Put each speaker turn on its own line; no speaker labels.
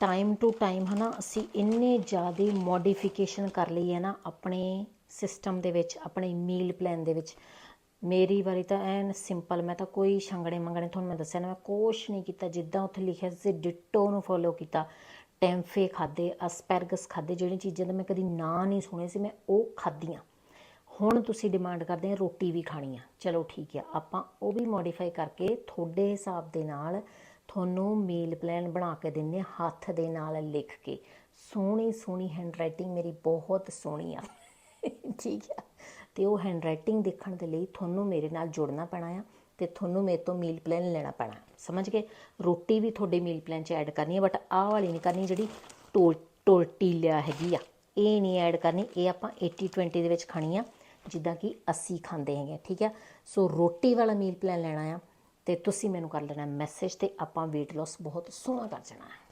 Time to time ਹਨਾ, ਅਸੀਂ ਇੰਨੇ ਜ਼ਿਆਦਾ ਮੋਡੀਫਿਕੇਸ਼ਨ ਕਰ ਲਈ ਹੈ ਨਾ ਆਪਣੇ ਸਿਸਟਮ ਦੇ ਵਿੱਚ, ਆਪਣੇ ਮੀਲ ਪਲਾਨ ਦੇ ਵਿੱਚ। ਮੇਰੀ ਵਾਰੀ ਤਾਂ ਐਨ ਸਿੰਪਲ ਮੈਂ ਤਾਂ ਕੋਈ ਛੰਗੜੇ ਮੰਗਣੇ, ਤੁਹਾਨੂੰ ਮੈਂ ਦੱਸਿਆ ਨਾ, ਮੈਂ ਕੁਛ ਨਹੀਂ ਕੀਤਾ। ਜਿੱਦਾਂ ਉੱਥੇ ਲਿਖਿਆ ਸੀ ਡਿਟੋ ਨੂੰ ਫੋਲੋ ਕੀਤਾ। ਟੈਂਫੇ ਖਾਦੇ ਅਸਪੈਰਗਸ ਖਾਦੇ ਜਿਹੜੀਆਂ ਚੀਜ਼ਾਂ ਦਾ ਮੈਂ ਕਦੀ ਨਾਂ ਨਹੀਂ ਸੁਣੇ ਸੀ, ਮੈਂ ਉਹ ਖਾਧੀਆਂ। ਹੁਣ ਤੁਸੀਂ ਡਿਮਾਂਡ ਕਰਦੇ ਆ ਰੋਟੀ ਵੀ ਖਾਣੀ ਆ। ਚਲੋ ਠੀਕ ਆ, ਆਪਾਂ ਉਹ ਵੀ ਮੋਡੀਫਾਈ ਕਰਕੇ ਤੁਹਾਡੇ ਹਿਸਾਬ ਦੇ ਨਾਲ ਤੁਹਾਨੂੰ ਮੀਲ ਪਲਾਨ ਬਣਾ ਕੇ ਦਿੰਨੇ ਹੱਥ ਦੇ ਨਾਲ ਲਿਖ ਕੇ। ਸੋਹਣੀ ਸੋਹਣੀ ਹੈਂਡਰਾਈਟਿੰਗ ਮੇਰੀ ਬਹੁਤ ਸੋਹਣੀ ਆ। ਠੀਕ ਆ? ਤੇ ਉਹ ਹੈਂਡਰਾਈਟਿੰਗ ਦੇਖਣ ਦੇ ਲਈ ਤੁਹਾਨੂੰ ਮੇਰੇ ਨਾਲ ਜੁੜਨਾ ਪੈਣਾ ਆ ਤੇ ਤੁਹਾਨੂੰ ਮੇਰੇ ਤੋਂ ਮੀਲ ਪਲਾਨ ਲੈਣਾ ਪੈਣਾ। ਸਮਝ ਗਏ? ਰੋਟੀ ਵੀ ਤੁਹਾਡੇ ਮੀਲ ਪਲਾਨ 'ਚ ਐਡ ਕਰਨੀ ਹੈ ਬਟ ਆਹ ਵਾਲੀ ਨਹੀਂ ਕਰਨੀ ਜਿਹੜੀ ਟੋਲ ਟੋਲਟੀਲਿਆ ਹੈਗੀ ਆ। ਇਹ ਨਹੀਂ ਐਡ ਕਰਨੀ, ਇਹ ਆਪਾਂ 80 20 ਦੇ ਵਿੱਚ ਖਾਣੀ ਆ, ਜਿੱਦਾਂ ਕਿ ਅਸੀਂ ਖਾਂਦੇ ਹੈਗੇ ਠੀਕ ਆ? ਸੋ ਰੋਟੀ ਵਾਲਾ ਮੀਲ ਪਲਾਨ ਲੈਣਾ ਆ। ਤੇ ਤੁਸੀਂ ਮੈਨੂੰ ਕਰ ਲੈਣਾ ਮੈਸੇਜ ਤੇ ਆਪਾਂ weight loss ਬਹੁਤ ਸੋਹਣਾ ਕਰ ਜਾਣਾ। ਹੈ